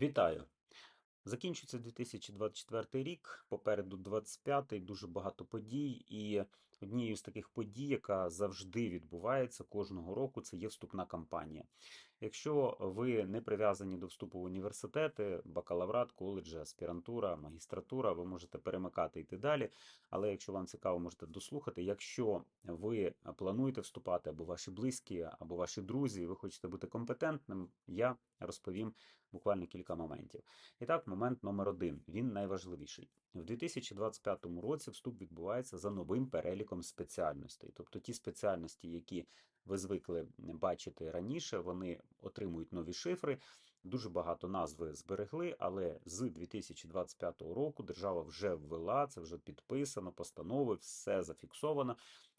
Вітаю! Закінчується 2024 рік, попереду 25-й, дуже багато подій. І однією з таких подій, яка завжди відбувається кожного року, це є вступна кампанія. Якщо ви не прив'язані до вступу в університети, бакалаврат, коледжі, аспірантура, магістратура, ви можете перемикати йти далі. Але якщо вам цікаво, можете дослухати. Якщо ви плануєте вступати, або ваші близькі, або ваші друзі, і ви хочете бути компетентним, я розповім буквально кілька моментів. І так, момент номер один. Він найважливіший. В 2025 році вступ відбувається за новим переліком спеціальностей. Тобто ті спеціальності, які ви звикли бачити раніше, вони отримують нові шифри. Дуже багато назви зберегли, але з 2025 року держава вже ввела, це вже підписано, постанови, все зафіксовано.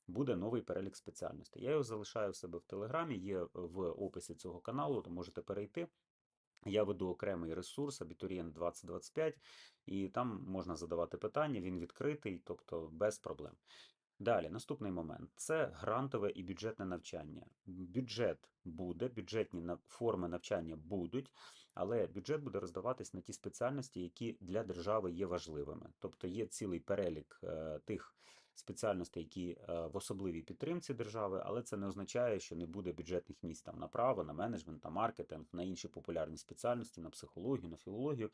Буде новий перелік спеціальностей. Я його залишаю в себе в телеграмі, є в описі цього каналу, то можете перейти. Я веду окремий ресурс Абітурієнт 2025, і там можна задавати питання, він відкритий, тобто без проблем. Далі, наступний момент це грантове і бюджетне навчання. Бюджет буде, бюджетні форми навчання будуть, але бюджет буде роздаватись на ті спеціальності, які для держави є важливими. Тобто є цілий перелік е, тих спеціальностей, які е, в особливій підтримці держави, але це не означає, що не буде бюджетних місць там на право, на менеджмент, на маркетинг, на інші популярні спеціальності, на психологію, на філологію.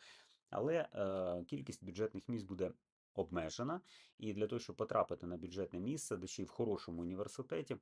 Але е, кількість бюджетних місць буде обмежена, і для того, щоб потрапити на бюджетне місце, де ще й в хорошому університеті,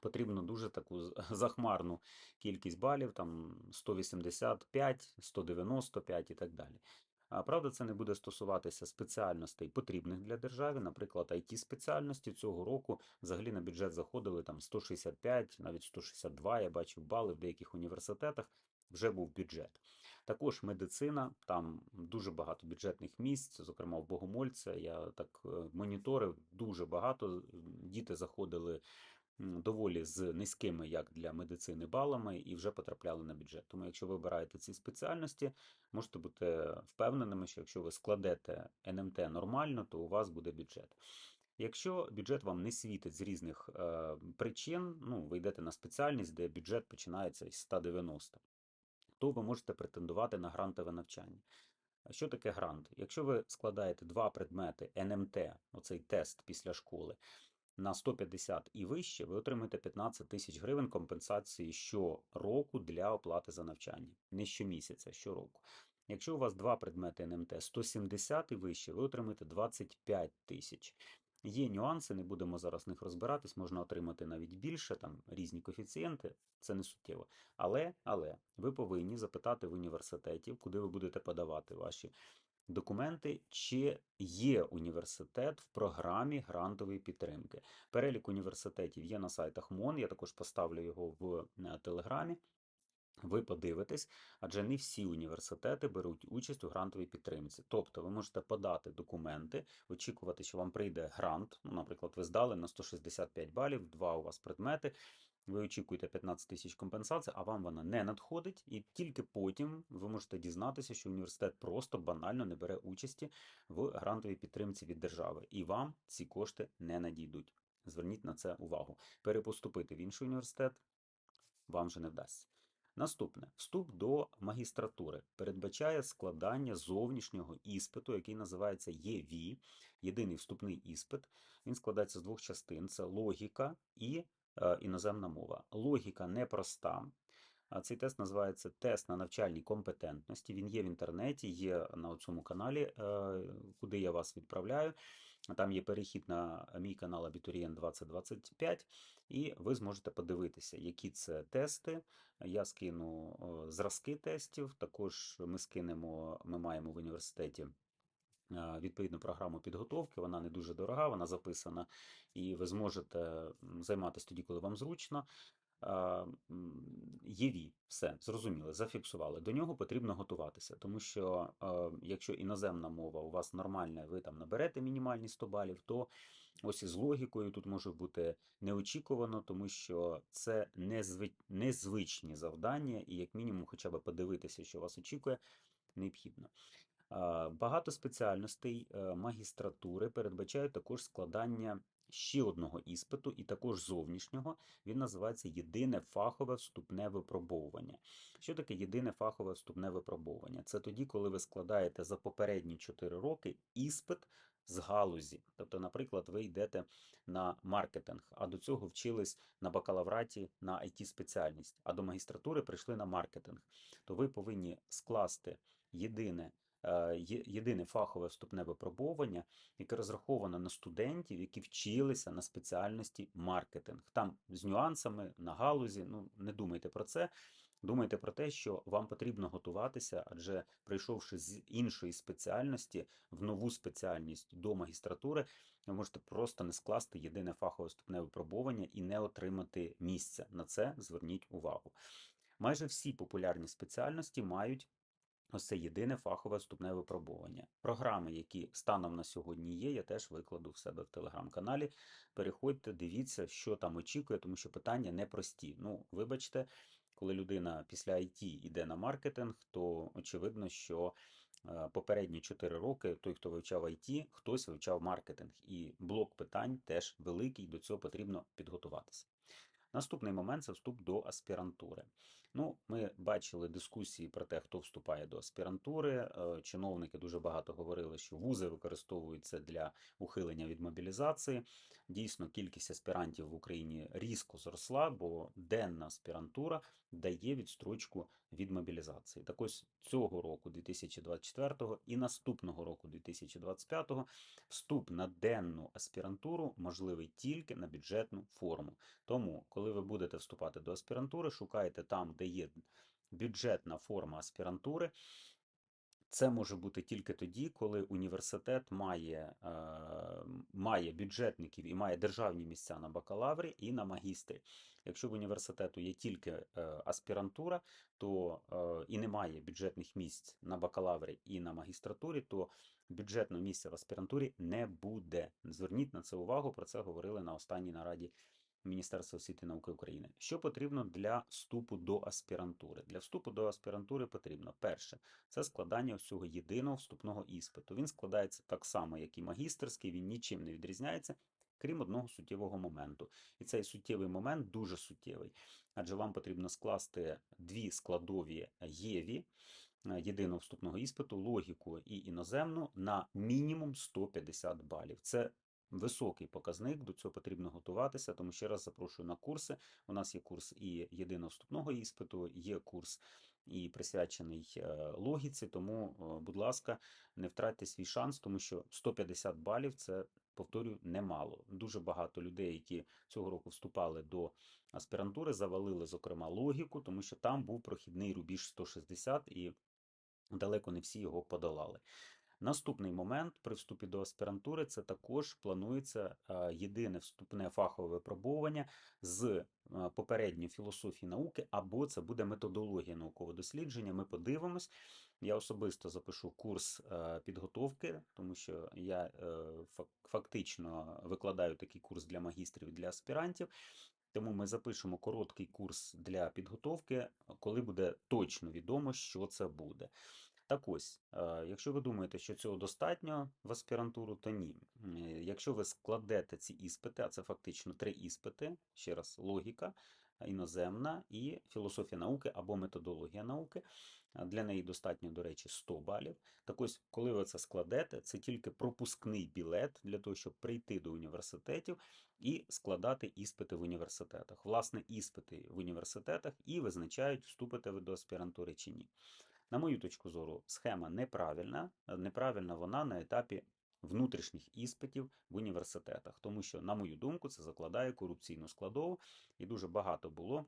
потрібно дуже таку захмарну кількість балів, там 185, 195 і так далі. А правда, це не буде стосуватися спеціальностей потрібних для держави. Наприклад, it спеціальності цього року взагалі на бюджет заходили там 165, навіть 162, я бачив бали в деяких університетах. Вже був бюджет. Також медицина, там дуже багато бюджетних місць, зокрема в Богомольця. Я так е, моніторив дуже багато. Діти заходили доволі з низькими, як для медицини, балами, і вже потрапляли на бюджет. Тому, якщо ви обираєте ці спеціальності, можете бути впевненими, що якщо ви складете НМТ нормально, то у вас буде бюджет. Якщо бюджет вам не світить з різних е, причин, ну, ви йдете на спеціальність, де бюджет починається із 190, то ви можете претендувати на грантове навчання. Що таке грант? Якщо ви складаєте два предмети НМТ, оцей тест після школи, на 150 і вище, ви отримаєте 15 тисяч гривень компенсації щороку для оплати за навчання. Не щомісяця, щороку. Якщо у вас два предмети НМТ 170 і вище, ви отримаєте 25 тисяч. Є нюанси, не будемо зараз в них розбиратись, можна отримати навіть більше, там різні коефіцієнти, це не суттєво. Але, але ви повинні запитати в університеті, куди ви будете подавати ваші документи, чи є університет в програмі грантової підтримки. Перелік університетів є на сайтах МОН, я також поставлю його в е, Телеграмі. Ви подивитесь, адже не всі університети беруть участь у грантовій підтримці. Тобто ви можете подати документи, очікувати, що вам прийде грант. Ну, наприклад, ви здали на 165 балів, два у вас предмети. Ви очікуєте 15 тисяч компенсацій, а вам вона не надходить, і тільки потім ви можете дізнатися, що університет просто банально не бере участі в грантовій підтримці від держави, і вам ці кошти не надійдуть. Зверніть на це увагу. Перепоступити в інший університет вам же не вдасться. Наступне вступ до магістратури передбачає складання зовнішнього іспиту, який називається ЄВІ, єдиний вступний іспит. Він складається з двох частин: це логіка і е, іноземна мова. Логіка непроста. А Цей тест називається тест на навчальні компетентності. Він є в інтернеті, є на цьому каналі, е, куди я вас відправляю. Там є перехід на мій канал Абітурієнт 2025, і ви зможете подивитися, які це тести. Я скину е, зразки тестів. Також ми скинемо, ми маємо в університеті. е, Відповідну програму підготовки, вона не дуже дорога, вона записана, і ви зможете займатися тоді, коли вам зручно. ЄВІ, все зрозуміли, зафіксували. До нього потрібно готуватися, тому що е, якщо іноземна мова у вас нормальна, ви там наберете мінімальні 100 балів, то ось із логікою тут може бути неочікувано, тому що це незви... незвичні завдання, і як мінімум, хоча б подивитися, що вас очікує, необхідно. Багато спеціальностей е, магістратури передбачають також складання ще одного іспиту, і також зовнішнього. Він називається єдине фахове вступне випробовування. Що таке єдине фахове вступне випробовування? Це тоді, коли ви складаєте за попередні 4 роки іспит з галузі. Тобто, наприклад, ви йдете на маркетинг, а до цього вчились на бакалавраті на it спеціальність, а до магістратури прийшли на маркетинг. То ви повинні скласти єдине. Е, Єдине фахове вступне випробовування, яке розраховано на студентів, які вчилися на спеціальності маркетинг. Там з нюансами на галузі. Ну не думайте про це. Думайте про те, що вам потрібно готуватися, адже прийшовши з іншої спеціальності в нову спеціальність до магістратури, ви можете просто не скласти єдине фахове вступне випробування і не отримати місця. На це зверніть увагу. Майже всі популярні спеціальності мають це єдине фахове вступне випробування. Програми, які станом на сьогодні є, я теж викладу в себе в телеграм-каналі. Переходьте, дивіться, що там очікує, тому що питання непрості. Ну, вибачте, коли людина після IT йде на маркетинг, то очевидно, що е, попередні 4 роки той, хто вивчав IT, хтось вивчав маркетинг. І блок питань теж великий, до цього потрібно підготуватися. Наступний момент це вступ до аспірантури. Ну, ми бачили дискусії про те, хто вступає до аспірантури. Е, Чиновники дуже багато говорили, що вузи використовуються для ухилення від мобілізації. Дійсно, кількість аспірантів в Україні різко зросла, бо денна аспірантура дає відстрочку від мобілізації. Так ось цього року, 2024 і наступного року, 2025, вступ на денну аспірантуру можливий тільки на бюджетну форму. Тому, коли ви будете вступати до аспірантури, шукайте там, де є бюджетна форма аспірантури. Це може бути тільки тоді, коли університет має, е, має бюджетників і має державні місця на бакалаврі і на магістрі. Якщо в університету є тільки е, аспірантура, то е, і немає бюджетних місць на бакалаврі і на магістратурі, то бюджетного місця в аспірантурі не буде. Зверніть на це увагу. Про це говорили на останній нараді Міністерства освіти і науки України. Що потрібно для вступу до аспірантури? Для вступу до аспірантури потрібно перше це складання ось цього єдиного вступного іспиту. Він складається так само, як і магістерський, він нічим не відрізняється, крім одного суттєвого моменту. І цей суттєвий момент дуже суттєвий, адже вам потрібно скласти дві складові єві. е, Єдиного вступного іспиту, логіку і іноземну на мінімум 150 балів. Це високий показник, до цього потрібно готуватися, тому ще раз запрошую на курси. У нас є курс і єдиного вступного іспиту, є курс і присвячений е, логіці. Тому, е, будь ласка, не втратьте свій шанс, тому що 150 балів це, повторюю, немало. Дуже багато людей, які цього року вступали до аспірантури, завалили, зокрема, логіку, тому що там був прохідний рубіж 160 і далеко не всі його подолали. Наступний момент при вступі до аспірантури це також планується е, єдине вступне фахове випробовування з е, попередньої філософії науки, або це буде методологія наукового дослідження. Ми подивимось. Я особисто запишу курс е, підготовки, тому що я фактично викладаю такий курс для магістрів і для аспірантів. Тому ми запишемо короткий курс для підготовки, коли буде точно відомо, що це буде. Так ось, е, якщо ви думаєте, що цього достатньо в аспірантуру, то ні. Е, Якщо ви складете ці іспити, а це фактично три іспити, ще раз, логіка, іноземна і філософія науки або методологія науки. Для неї достатньо, до речі, 100 балів. Так ось, коли ви це складете, це тільки пропускний білет для того, щоб прийти до університетів і складати іспити в університетах. Власне, іспити в університетах і визначають, вступите ви до аспірантури чи ні. На мою точку зору, схема неправильна. Неправильна вона на етапі внутрішніх іспитів в університетах, тому що, на мою думку, це закладає корупційну складову, і дуже багато було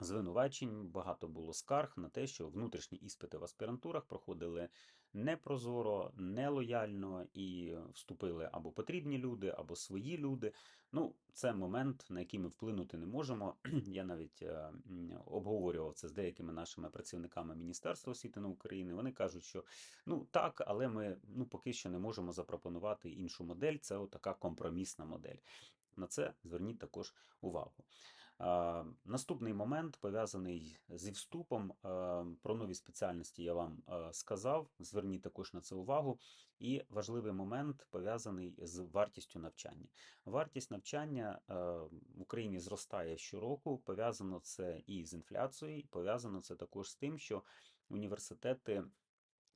звинувачень, багато було скарг на те, що внутрішні іспити в аспірантурах проходили непрозоро, нелояльно і вступили або потрібні люди, або свої люди. Ну, це момент, на який ми вплинути не можемо. Я навіть е, обговорював це з деякими нашими працівниками Міністерства освіти на України. Вони кажуть, що ну так, але ми ну поки що не можемо запропонувати іншу модель. Це така компромісна модель. На це зверніть також увагу. Наступний момент пов'язаний зі вступом. Про нові спеціальності я вам сказав. Зверніть також на це увагу. І важливий момент пов'язаний з вартістю навчання. Вартість навчання в Україні зростає щороку. Пов'язано це і з інфляцією, пов'язано це також з тим, що університети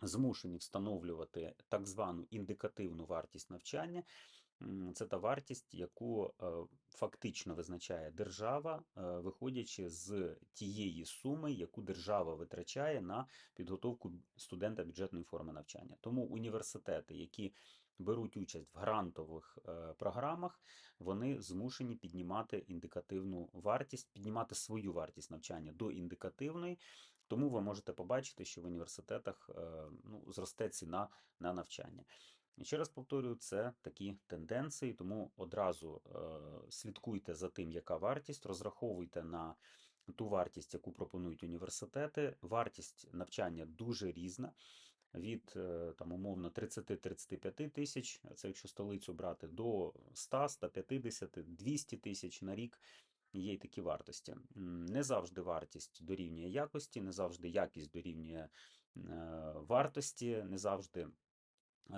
змушені встановлювати так звану індикативну вартість навчання. Це та вартість, яку е, фактично визначає держава, е, виходячи з тієї суми, яку держава витрачає на підготовку студента бюджетної форми навчання. Тому університети, які беруть участь в грантових е, програмах, вони змушені піднімати індикативну вартість, піднімати свою вартість навчання до індикативної. Тому ви можете побачити, що в університетах ну, зросте ціна на навчання. І ще раз повторюю, це такі тенденції, тому одразу е, слідкуйте за тим, яка вартість, розраховуйте на ту вартість, яку пропонують університети. Вартість навчання дуже різна. Від е, там умовно 30-35 тисяч, це якщо столицю брати, до 100, 150, 200 тисяч на рік є й такі вартості. Не завжди вартість дорівнює якості, не завжди якість дорівнює е, вартості, не завжди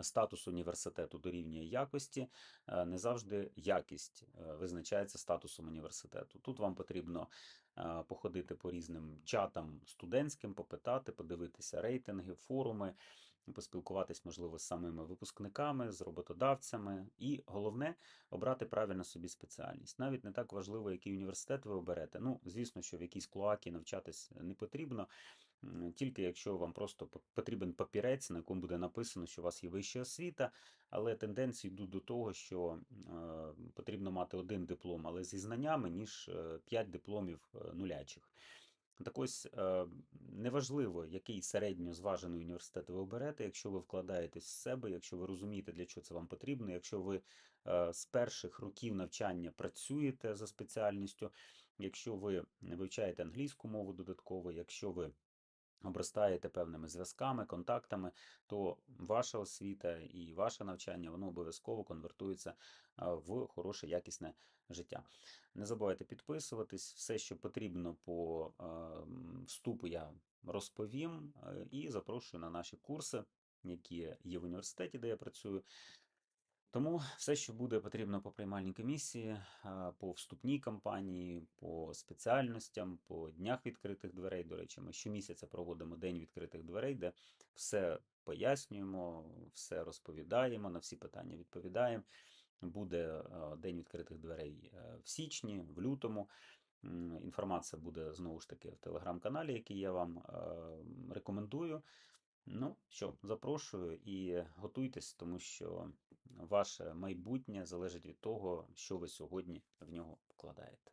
статус університету дорівнює якості, е, не завжди якість е, визначається статусом університету. Тут вам потрібно е, походити по різним чатам студентським, попитати, подивитися рейтинги, форуми, поспілкуватись, можливо, з самими випускниками, з роботодавцями. І головне обрати правильно собі спеціальність. Навіть не так важливо, який університет ви оберете. Ну, звісно, що в якійсь клоакі навчатись не потрібно. Тільки якщо вам просто потрібен папірець, на якому буде написано, що у вас є вища освіта, але тенденції йдуть до того, що е, потрібно мати один диплом, але зі знаннями, ніж е, п'ять дипломів е, нулячих. Так ось е, неважливо, який середньо зважений університет ви оберете, якщо ви вкладаєтесь в себе, якщо ви розумієте, для чого це вам потрібно, якщо ви е, з перших років навчання працюєте за спеціальністю, якщо ви вивчаєте англійську мову додатково, якщо ви обростаєте певними зв'язками, контактами, то ваша освіта і ваше навчання воно обов'язково конвертується в хороше, якісне життя. Не забувайте підписуватись, все, що потрібно по вступу, я розповім е, і запрошую на наші курси, які є в університеті, де я працюю. Тому все, що буде потрібно по приймальній комісії, по вступній кампанії, по спеціальностям, по днях відкритих дверей. До речі, ми щомісяця проводимо день відкритих дверей, де все пояснюємо, все розповідаємо, на всі питання відповідаємо. Буде день відкритих дверей е, в січні, в лютому. Інформація буде знову ж таки в телеграм-каналі, який я вам е, рекомендую. Ну що, запрошую і готуйтесь, тому що ваше майбутнє залежить від того, що ви сьогодні в нього вкладаєте.